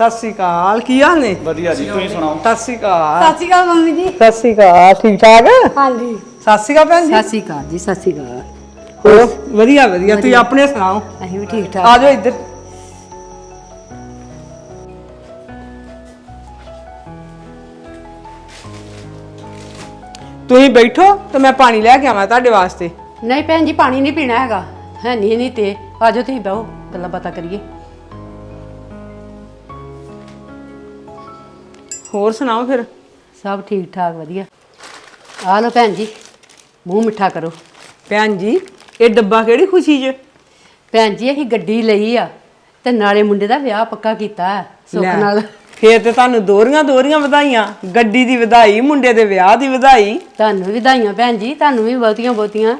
ਸਤਿ ਸ੍ਰੀ ਅਕਾਲ ਕੀ ਹਾਲ ਨੇ? ਵਧੀਆ ਜੀ ਤੁਸੀਂ ਸੁਣਾਓ? ਸਤਿ ਸ੍ਰੀ ਅਕਾਲ। ਸਤਿ ਸ਼੍ਰੀ ਅਕਾਲ ਮੰਮੀ ਜੀ। ਸਤਿ ਸ੍ਰੀ ਅਕਾਲ ਠੀਕ ਠਾਕ? ਹਾਂਜੀ। ਸਤਿ ਸ੍ਰੀ ਅਕਾਲ ਭੈਣ ਜੀ। ਸਤਿ ਸ਼੍ਰੀ ਅਕਾਲ ਜੀ ਸਤਿ ਸ਼੍ਰੀ ਅਕਾਲ। ਹੋਰ? ਵਧੀਆ ਵਧੀਆ। ਤੁਸੀਂ ਆਪਣੇ ਸੁਣਾਓ? ਅਸੀਂ ਵੀ ਠੀਕ ਠਾਕ। ਆ ਜਾਓ ਇੱਧਰ। ਤੁਸੀਂ ਬੈਠੋ ਤੇ ਮੈਂ ਪਾਣੀ ਲੈ ਕੇ ਆਵਾਂ ਤੁਹਾਡੇ ਵਾਸਤੇ। ਨਹੀਂ ਭੈਣ ਜੀ ਪਾਣੀ ਨਹੀਂ ਪੀਣਾ ਹੈਗਾ। ਹੈ ਨਹੀਂ ਨਹੀਂ ਤੇ ਆ ਜਾਓ ਤੁਸੀਂ ਬਹੋ ਗੱਲਾਂ ਬਾਤਾਂ ਕਰੀਏ। ਹੋਰ ਸੁਣਾਓ ਫਿਰ? ਸਭ ਠੀਕ ਠਾਕ ਵਧੀਆ। ਆ ਲਓ ਭੈਣ ਜੀ ਮੂੰਹ ਮਿੱਠਾ ਕਰੋ। ਭੈਣ ਜੀ ਇਹ ਡੱਬਾ ਕਿਹੜੀ ਖੁਸ਼ੀ 'ਚ? ਭੈਣ ਜੀ ਅਸੀਂ ਗੱਡੀ ਲਈ ਆ ਤੇ ਨਾਲੇ ਮੁੰਡੇ ਦਾ ਵਿਆਹ ਪੱਕਾ ਕੀਤਾ ਹੈ, ਸੁੱਖ ਲੈ, ਨਾਲ। ਫੇਰ ਤੇ ਤੁਹਾਨੂੰ ਦੋਰੀਆਂ ਦੋਰੀਆਂ ਵਧਾਈਆਂ ਗੱਡੀ ਦੀ ਵਧਾਈ ਮੁੰਡੇ ਦੇ ਵਿਆਹ ਦੀ ਵਧਾਈ। ਤੁਹਾਨੂੰ ਵੀ ਵਧਾਈਆਂ ਭੈਣ ਜੀ ਤੁਹਾਨੂੰ ਵੀ ਬਹੁਤੀਆਂ ਬਹੁਤੀਆਂ।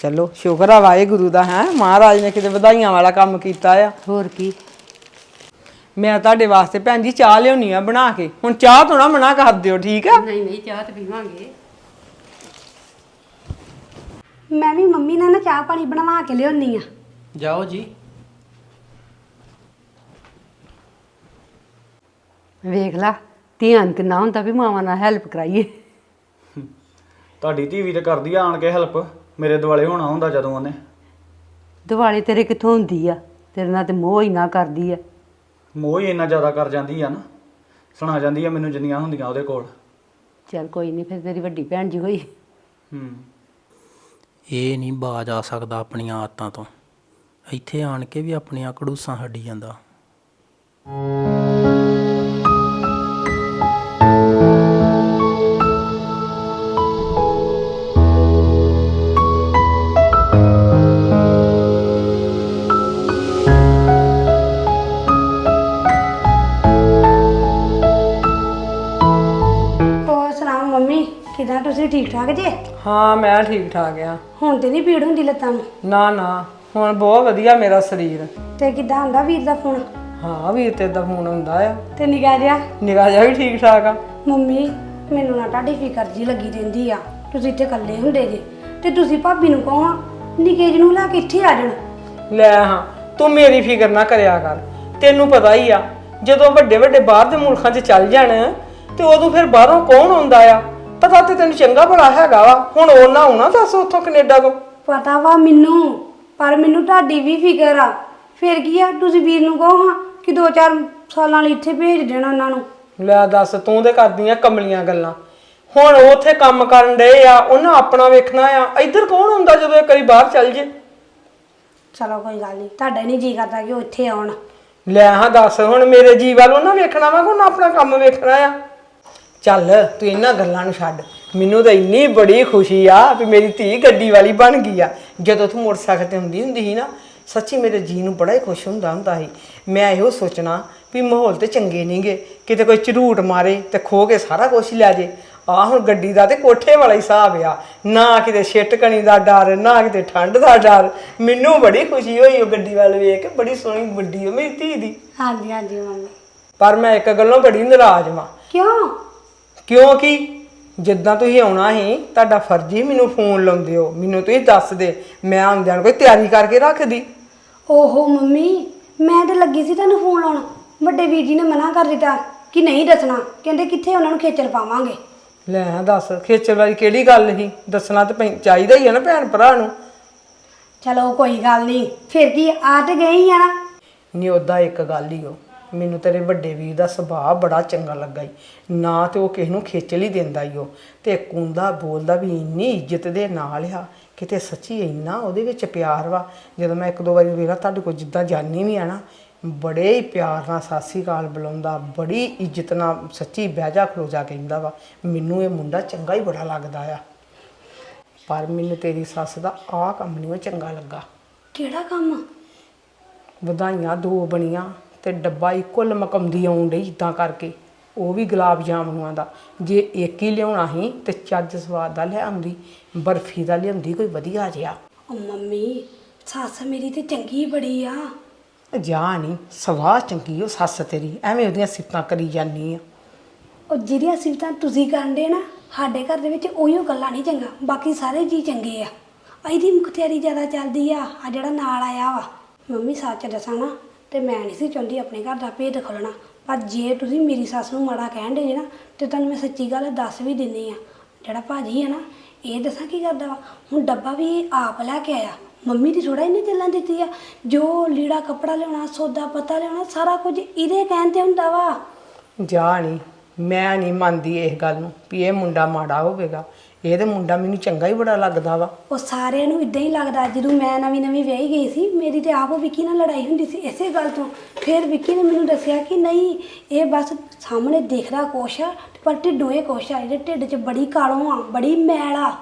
ਚਲੋ ਸ਼ੁਕਰ ਆ ਵਾਹਿਗੁਰੂ ਦਾ ਹੈ। ਮਹਾਰਾਜ ਨੇ ਕਿਤੇ ਵਧਾਈਆਂ ਵਾਲਾ ਕੰਮ ਕੀਤਾ ਆ। ਹੋਰ ਕੀ। ਮੈਂ ਤੁਹਾਡੇ ਵਾਸਤੇ ਭੈਣ ਜੀ ਚਾਹ ਲਿਆਉਣੀ ਆ ਬਣਾ ਕੇ। ਹੁਣ ਚਾਹ ਤੋਂ ਨਾ ਮਨਾ ਕਰ ਦਿਓ ਠੀਕ ਆ? ਨਹੀਂ ਨਹੀਂ ਚਾਹ ਤੇ ਪੀਵਾਂਗੇ। ਮੈਂ ਵੀ ਮੰਮੀ ਨਾਲ ਨਾ ਚਾਹ ਪਾਣੀ ਬਣਵਾ ਕੇ ਲਿਆਉਣੀ ਆ। ਜਾਓ ਜੀ। ਵੇਖ ਲਾ ਧਿਆਨ ਕਿੰਨਾ ਹੁੰਦਾ ਵੀ ਮਾਵਾਂ ਨਾਲ ਹੈਲਪ ਕਰਾਈਏ। ਤੁਹਾਡੀ ਧੀ ਵੀ ਤੇ ਕਰਦੀ ਆ ਆਣ ਕੇ ਹੈਲਪ ਮੇਰੇ ਦੁਆਲੇ ਹੋਣਾ ਹੁੰਦਾ ਜਦੋਂ ਉਹਨੇ। ਦਿਵਾਲੀ ਤੇਰੇ ਕਿੱਥੋਂ ਹੁੰਦੀ ਆ? ਤੇਰੇ ਨਾਲ ਤੇ ਮੋਹ ਹੀ ਨਾ ਕਰਦੀ ਆ। ਮੋਹ ਹੀ ਇੰਨਾ ਜ਼ਿਆਦਾ ਕਰ ਜਾਂਦੀ ਆ ਨਾ ਸੁਣਾ ਜਾਂਦੀ ਆ ਮੈਨੂੰ ਜਿੰਨੀਆਂ ਹੁੰਦੀਆਂ ਉਹਦੇ ਕੋਲ। ਚੱਲ ਕੋਈ ਨਹੀਂ ਫਿਰ ਤੇਰੀ ਵੱਡੀ ਭੈਣ ਜੀ ਹੋਈ। ਹੂੰ। ਇਹ ਨਹੀਂ ਬਾਜ ਆ ਸਕਦਾ ਆਪਣੀਆਂ ਆਦਤਾਂ ਤੋਂ। ਇੱਥੇ ਆਣ ਕੇ ਵੀ ਆਪਣੀਆਂ ਕੜੂਸਾਂ ਹੱਡੀ ਜਾਂਦਾ। ਠੀਕ ਜੇ? ਹਾਂ ਮੈਂ ਠੀਕ ਠਾਕ ਆ। ਹੁਣ ਤੇ ਨਹੀਂ ਪੀੜ ਹੁੰਦੀ ਲੱਤਾਂ ਨੂੰ? ਨਾ ਨਾ ਹੁਣ ਬਹੁਤ ਵਧੀਆ ਮੇਰਾ ਸਰੀਰ। ਤੇ ਕਿਦਾਂ ਹੁੰਦਾ ਵੀਰ ਦਾ ਫੋਨ? ਹਾਂ ਵੀਰ ਤੇ ਦਾ ਫੋਨ ਹੁੰਦਾ ਆ। ਤੇ ਨਿਗਾਹ ਜਿਹਾ? ਨਿਗਾਹ ਜਾ ਵੀ ਠੀਕ ਠਾਕ ਆ। ਮੰਮੀ ਮੈਨੂੰ ਨਾ ਤੁਹਾਡੀ ਫਿਕਰ ਜੀ ਲੱਗੀ ਰਹਿੰਦੀ ਆ। ਤੁਸੀਂ ਇੱਥੇ ਇਕੱਲੇ ਹੁੰਦੇ ਜੇ। ਤੇ ਤੁਸੀਂ ਭਾਬੀ ਨੂੰ ਕਹੋ ਹਾਂ ਨਿੱਕੇ ਜੀ ਨੂੰ ਲੈ ਕੇ ਇੱਥੇ ਆ ਜਾਣ। ਲੈ ਹਾਂ ਤੂੰ ਮੇਰੀ ਫਿਕਰ ਨਾ ਕਰਿਆ ਕਰ। ਤੈਨੂੰ ਪਤਾ ਹੀ ਆ ਜਦੋਂ ਵੱਡੇ ਵੱਡੇ ਬਾਹਰ ਦੇ ਮੁਲਕਾਂ 'ਚ ਚੱਲ ਜਾਣ ਤੇ ਉਦੋਂ ਫਿਰ ਬਾਹਰੋਂ ਕੌਣ ਆਉਂਦਾ ਆ? ਪਤਾ ਤੇ ਤੈਨੂੰ ਚੰਗਾ ਭਲਾ ਹੈਗਾ ਵਾ। ਹੁਣ ਉਹ ਨਾ ਆਉਣਾ ਦੱਸ ਉੱਥੋਂ ਕੈਨੇਡਾ ਤੋਂ। ਪਤਾ ਵਾ ਮੈਨੂੰ ਪਰ ਮੈਨੂੰ ਤੁਹਾਡੀ ਵੀ ਫਿਕਰ ਆ। ਫਿਰ ਕੀ ਆ ਤੁਸੀਂ ਵੀਰ ਨੂੰ ਕਹੋ ਹਾਂ ਕਿ 2-4 ਸਾਲਾਂ ਲਈ ਇੱਥੇ ਭੇਜ ਦੇਣਾ ਉਹਨਾਂ ਨੂੰ। ਲੈ ਦੱਸ ਤੂੰ ਤੇ ਕਰਦੀਆਂ ਕਮਲੀਆਂ ਗੱਲਾਂ। ਹੁਣ ਉਹ ਉੱਥੇ ਕੰਮ ਕਰਨ ਡਏ ਆ ਉਹਨਾਂ ਆਪਣਾ ਵੇਖਣਾ ਆ। ਇੱਧਰ ਕੌਣ ਹੁੰਦਾ ਜਦੋਂ ਇੱਕ ਵਾਰੀ ਬਾਹਰ ਚੱਲ ਜੇ? ਚਲੋ ਕੋਈ ਗੱਲ ਨਹੀਂ ਤੁਹਾਡਾ ਨਹੀਂ ਜੀ ਕਰਦਾ ਕਿ ਉਹ ਇੱਥੇ ਆਉਣ। ਲੈ ਹਾਂ ਦੱਸ ਹੁਣ ਮੇਰੇ ਜੀ ਵੱਲ ਉਹਨਾਂ ਵੇਖਣਾ ਵਾ ਕਿ ਉਹਨਾਂ ਆਪਣਾ ਕੰਮ ਵੇਖਣਾ ਆ? ਚੱਲ ਤੂੰ ਇਹਨਾਂ ਗੱਲਾਂ ਨੂੰ ਛੱਡ। ਮੈਨੂੰ ਤਾਂ ਇੰਨੀ ਬੜੀ ਖੁਸ਼ੀ ਆ ਵੀ ਮੇਰੀ ਧੀ ਗੱਡੀ ਵਾਲੀ ਬਣ ਗਈ ਆ। ਜਦੋਂ ਤੂੰ ਮੋਟਰਸਾਈਕਲ ਤੇ ਹੁੰਦੀ ਹੁੰਦੀ ਸੀ ਨਾ ਸੱਚੀ ਮੇਰੇ ਜੀ ਨੂੰ ਬੜਾ ਹੀ ਖੁਸ਼ ਹੁੰਦਾ ਹੁੰਦਾ ਸੀ। ਮੈਂ ਇਹੋ ਸੋਚਣਾ ਵੀ ਮਾਹੌਲ ਤੇ ਚੰਗੇ ਨਹੀਂਗੇ ਕਿਤੇ ਕੋਈ ਝਰੂਟ ਮਾਰੇ ਤੇ ਖੋ ਕੇ ਸਾਰਾ ਕੁਝ ਹੀ ਲੈ ਜੇ। ਆ ਹੁਣ ਗੱਡੀ ਦਾ ਤੇ ਕੋਠੇ ਵਾਲਾ ਹੀ ਹਿਸਾਬ ਆ। ਨਾ ਕਿਤੇ ਛਿੱਟਕਣੀ ਦਾ ਡਰ ਨਾ ਕਿਤੇ ਠੰਡ ਦਾ ਡਰ। ਮੈਨੂੰ ਬੜੀ ਖੁਸ਼ੀ ਹੋਈ ਉਹ ਗੱਡੀ ਵੱਲ ਵੇਖ ਕੇ ਬੜੀ ਸੋਹਣੀ ਵੱਡੀ ਉਹ ਮੇਰੀ ਧੀ ਦੀ। ਹਾਂਜੀ ਹਾਂਜੀ ਮੰਮੀ। ਪਰ ਮੈਂ ਇੱਕ ਗੱਲੋਂ ਬੜੀ ਨਾਰਾਜ਼ ਵਾਂ। ਕਿਉਂ? ਕਿਉਂਕਿ ਜਿੱਦਾਂ ਤੁਸੀਂ ਆਉਣਾ ਸੀ ਤੁਹਾਡਾ ਫਰਜ਼ ਹੀ ਮੈਨੂੰ ਫੋਨ ਲਾਉਂਦੇ ਹੋ ਮੈਨੂੰ ਤੁਸੀਂ ਦੱਸ ਦੇ ਮੈਂ ਆਉਂਦਿਆਂ ਨੂੰ ਕੋਈ ਤਿਆਰੀ ਕਰਕੇ ਰੱਖਦੀ। ਓਹੋ ਮੰਮੀ ਮੈਂ ਤੇ ਲੱਗੀ ਸੀ ਤੁਹਾਨੂੰ ਫੋਨ ਲਾਉਣ। ਵੱਡੇ ਵੀਰ ਜੀ ਨੇ ਮਨਾ ਕਰ ਦਿੱਤਾ ਕਿ ਨਹੀਂ ਦੱਸਣਾ। ਕਹਿੰਦੇ ਕਿੱਥੇ ਉਹਨਾਂ ਨੂੰ ਖੇਚਲ ਪਾਵਾਂਗੇ। ਲੈ ਦੱਸ ਖੇਚਲ ਵਾਲੀ ਕਿਹੜੀ ਗੱਲ ਸੀ? ਦੱਸਣਾ ਤਾਂ ਪੈ- ਚਾਹੀਦਾ ਹੀ ਆ ਨਾ ਭੈਣ ਭਰਾ ਨੂੰ। ਚਲੋ ਕੋਈ ਗੱਲ ਨਹੀਂ ਫਿਰ ਕੀ ਆ ਤੇ ਗਏ ਹੀ ਆ ਨਾ। ਨਹੀਂ ਉਹਦਾ ਇੱਕ ਗੱਲ ਹੀ ਉਹ ਮੈਨੂੰ ਤੇਰੇ ਵੱਡੇ ਵੀਰ ਦਾ ਸੁਭਾਅ ਬੜਾ ਚੰਗਾ ਲੱਗਾ ਈ। ਨਾ ਤੇ ਉਹ ਕਿਸੇ ਨੂੰ ਖੇਚਲ ਹੀ ਦਿੰਦਾ ਈ ਉਹ। ਤੇ ਕੁੰਦਾ ਬੋਲਦਾ ਵੀ ਇੰਨੀ ਇੱਜ਼ਤ ਦੇ ਨਾਲ ਆ ਕਿਤੇ ਸੱਚੀ ਇੰਨਾ ਉਹਦੇ ਵਿੱਚ ਪਿਆਰ ਵਾ। ਜਦੋਂ ਮੈਂ ਇੱਕ ਦੋ ਵਾਰੀ ਵੇਖਿਆ ਤੁਹਾਡੇ ਕੋਲ ਜਿੱਦਾਂ ਜਾਨੀ ਵੀ ਆ ਨਾ ਬੜੇ ਹੀ ਪਿਆਰ ਨਾਲ ਸਾਸੀ ਕਾਲ ਬੁਲਾਉਂਦਾ ਬੜੀ ਇੱਜ਼ਤ ਨਾਲ ਸੱਚੀ ਬਹਿ ਜਾ ਖਲੋ ਜਾ ਕਹਿੰਦਾ ਵਾ। ਮੈਨੂੰ ਇਹ ਮੁੰਡਾ ਚੰਗਾ ਹੀ ਬੜਾ ਲੱਗਦਾ ਆ। ਪਰ ਮੈਨੂੰ ਤੇਰੀ ਸੱਸ ਦਾ ਆਹ ਕੰਮ ਨਹੀਂ ਉਹ ਚੰਗਾ ਲੱਗਾ। ਕਿਹੜਾ ਕੰਮ? ਵਧਾਈਆਂ ਦੋ ਬਣੀਆਂ। ਤੇ ਡੱਬਾ ਇੱਕੋ ਲਮਕਮਦੀ ਆਉਣ ਡਈ ਇਦਾਂ ਕਰਕੇ। ਉਹ ਵੀ ਗੁਲਾਬ ਜਾਮਨੂਆਂ ਦਾ। ਜੇ ਇੱਕ ਹੀ ਲਿਆਉਣਾ ਸੀ ਤੇ ਚੱਜ ਸਵਾਦ ਦਾ ਲਿਆਉਂਦੀ ਬਰਫੀ ਦਾ ਲਿਆਉਂਦੀ ਕੋਈ ਵਧੀਆ ਜਿਹਾ। ਉਹ ਮੰਮੀ ਸੱਸ ਮੇਰੀ ਤੇ ਚੰਗੀ ਬੜੀ ਆ। ਜਾ ਨਹੀਂ ਸਵਾਹ ਚੰਗੀ ਉਹ ਸੱਸ ਤੇਰੀ ਐਵੇਂ ਉਹਦੀਆਂ ਸਿਫਤਾਂ ਕਰੀ ਜਾਨੀ ਆ। ਉਹ ਜਿਹੜੀਆਂ ਸਿਫਤਾਂ ਤੁਸੀਂ ਕਰਦੇ ਨਾ ਸਾਡੇ ਘਰ ਦੇ ਵਿੱਚ ਉਹੀਓ ਗੱਲਾਂ ਨਹੀਂ ਚੰਗਾ ਬਾਕੀ ਸਾਰੇ ਜੀ ਚੰਗੇ ਆ। ਇਹਦੀ ਮੁਖਤਿਆਰੀ ਜ਼ਿਆਦਾ ਚੱਲਦੀ ਆ ਆ ਜਿਹੜਾ ਨਾਲ ਆਇਆ ਵਾ। ਮੰਮੀ ਸੱਚ ਦੱਸਾਂ ਨਾ ਤੇ ਮੈਂ ਨਹੀਂ ਸੀ ਚਾਹੁੰਦੀ ਆਪਣੇ ਘਰ ਦਾ ਭੇਦ ਖੋਲਣਾ। ਪਰ ਜੇ ਤੁਸੀਂ ਮੇਰੀ ਸੱਸ ਨੂੰ ਮਾੜਾ ਕਹਿਣ ਦੇ ਨਾ, ਤੇ ਤੁਹਾਨੂੰ ਮੈਂ ਸੱਚੀ ਗੱਲ ਦੱਸ ਵੀ ਦਿੰਨੀ ਆ। ਜਿਹੜਾ ਭਾਜੀ ਆ ਨਾ, ਇਹ ਦੱਸਾਂ ਕੀ ਕਰਦਾ ਵਾ? ਹੁਣ ਡੱਬਾ ਵੀ ਆਪ ਲੈ ਕੇ ਆਇਆ। ਮੰਮੀ ਦੀ ਥੋੜਾ ਇਹਨੇ ਚੱਲਣ ਦਿੱਤੀ ਆ। ਜੋ ਲੀੜਾ ਕੱਪੜਾ ਲਿਆਉਣਾ, ਸੌਦਾ ਪਤਾ ਲਿਆਉਣਾ, ਸਾਰਾ ਕੁਝ ਇਹਦੇ ਕਹਿਣ ਤੇ ਹੁੰਦਾ ਵਾ। ਜਾ ਨਹੀਂ ਮੈਂ ਨਹੀਂ ਮੰਨਦੀ ਇਸ ਗੱਲ ਨੂੰ ਵੀ ਇਹ ਮੁੰਡਾ ਮਾੜਾ ਹੋਵੇਗਾ। ਇਹ ਤੇ ਮੁੰਡਾ ਮੈਨੂੰ ਚੰਗਾ ਹੀ ਬੜਾ ਲੱਗਦਾ ਵਾ। ਉਹ ਸਾਰਿਆਂ ਨੂੰ ਇਦਾਂ ਹੀ ਲੱਗਦਾ ਜਦੋਂ ਮੈਂ ਨਵੀਂ ਨਵੀਂ ਵਿਆਹੀ ਗਈ ਸੀ ਮੇਰੀ ਤੇ ਆਪ ਵਿੱਕੀ ਨਾਲ ਲੜਾਈ ਹੁੰਦੀ ਸੀ ਇਸੇ ਗੱਲ ਤੋਂ। ਫਿਰ ਵਿੱਕੀ ਨੇ ਮੈਨੂੰ ਦੱਸਿਆ ਕਿ ਨਹੀਂ ਇਹ ਬਸ ਸਾਹਮਣੇ ਦਿਖਦਾ ਕੁਛ ਆ ਪਰ ਢਿੱਡੋਂ ਇਹ ਕੁਛ ਆ ਇਹਦੇ ਢਿੱਡ 'ਚ ਬੜੀ ਕਾਲੋਂ ਆ ਬੜੀ ਮੈਲ ਆ।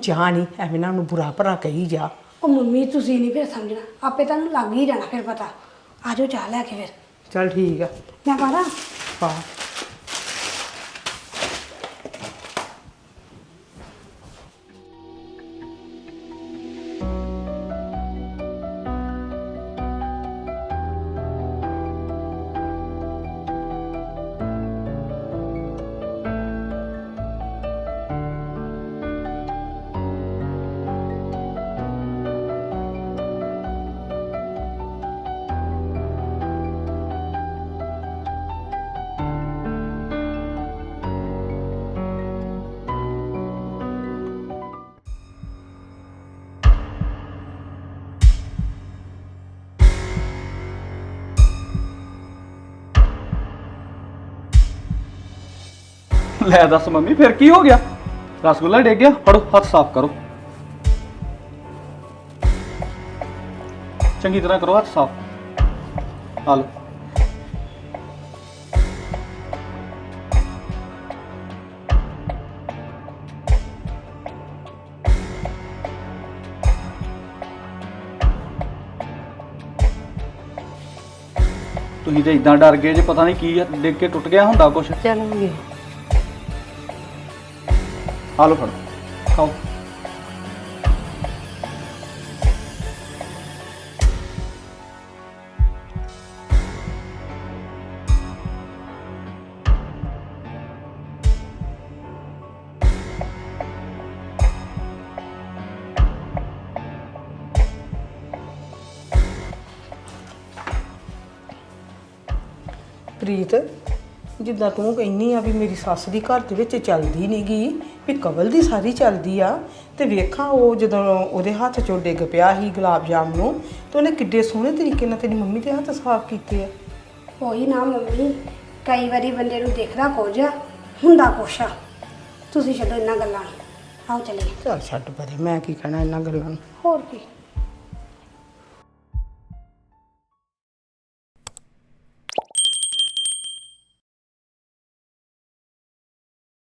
ਜਾ ਨਹੀਂ ਐਵੇਂ ਨਾ ਉਹਨੂੰ ਬੁਰਾ ਭਰਾ ਕਹੀ ਜਾ। ਉਹ ਮੰਮੀ ਤੁਸੀਂ ਨਹੀਂ ਫਿਰ ਸਮਝਣਾ ਆਪੇ ਤੁਹਾਨੂੰ ਲੱਗ ਹੀ ਜਾਣਾ ਫਿਰ ਪਤਾ। ਆਜੋ ਚਾਹ ਲੈ ਕੇ ਫਿਰ। ਚਲ ਠੀਕ ਆ। ਮੈਂ ਪਾਣਾ ਪਾ ਲੈ ਦੱਸ ਮੰਮੀ ਫਿਰ ਕੀ ਹੋ ਗਿਆ? ਰਸਗੁੱਲਾ ਡਿੱਗ ਗਿਆ। ਫੜੋ ਹੱਥ ਸਾਫ਼ ਕਰੋ। ਚੰਗੀ ਤਰ੍ਹਾਂ ਕਰੋ ਹੱਥ ਸਾਫ਼। ਆ ਲਓ। ਤੁਸੀਂ ਤੇ ਇਦਾਂ ਡਰ ਗਏ ਜੇ ਪਤਾ ਨਹੀਂ ਕੀ ਆ, ਡਿੱਗ ਕੇ ਟੁੱਟ ਗਿਆ ਹੁੰਦਾ ਕੁਛ। ਚਲਾਂਗੇ ਆ ਲਓ ਫੜੋ। ਖਾਓ। ਪ੍ਰੀਤ, ਜਿੱਦਾਂ ਤੂੰ ਕਹਿੰਨੀ ਆ ਵੀ ਮੇਰੀ ਸੱਸ ਦੀ ਘਰ ਦੇ ਵਿੱਚ ਚੱਲਦੀ ਨੀ ਗੀ ਵੀ ਕਵਲ ਦੀ ਸਾਰੀ ਚੱਲਦੀ ਆ ਤੇ ਵੇਖਾਂ ਉਹ ਜਦੋਂ ਉਹਦੇ ਹੱਥ ਚੋਂ ਡਿੱਗ ਪਿਆ ਸੀ ਗੁਲਾਬ ਜਾਮ ਨੂੰ ਤੇ ਉਹਨੇ ਕਿੱਡੇ ਸੋਹਣੇ ਤਰੀਕੇ ਨਾਲ ਤੇਰੀ ਮੰਮੀ ਦੇ ਹੱਥ ਸਾਫ਼ ਕੀਤੇ ਆ। ਉਹੀ ਨਾ ਮੰਮੀ ਕਈ ਵਾਰੀ ਬੰਦੇ ਨੂੰ ਦੇਖਦਾ ਕੁਝ ਆ ਹੁੰਦਾ ਕੁਛ ਆ। ਤੁਸੀਂ ਛੱਡੋ ਇਹਨਾਂ ਗੱਲਾਂ ਨੂੰ। ਆਓ ਚੱਲੀਏ। ਚੱਲ ਛੱਡ ਪਰੇ ਮੈਂ ਕੀ ਕਹਿਣਾ ਇਹਨਾਂ ਗੱਲਾਂ ਨੂੰ? ਹੋਰ ਕੀ?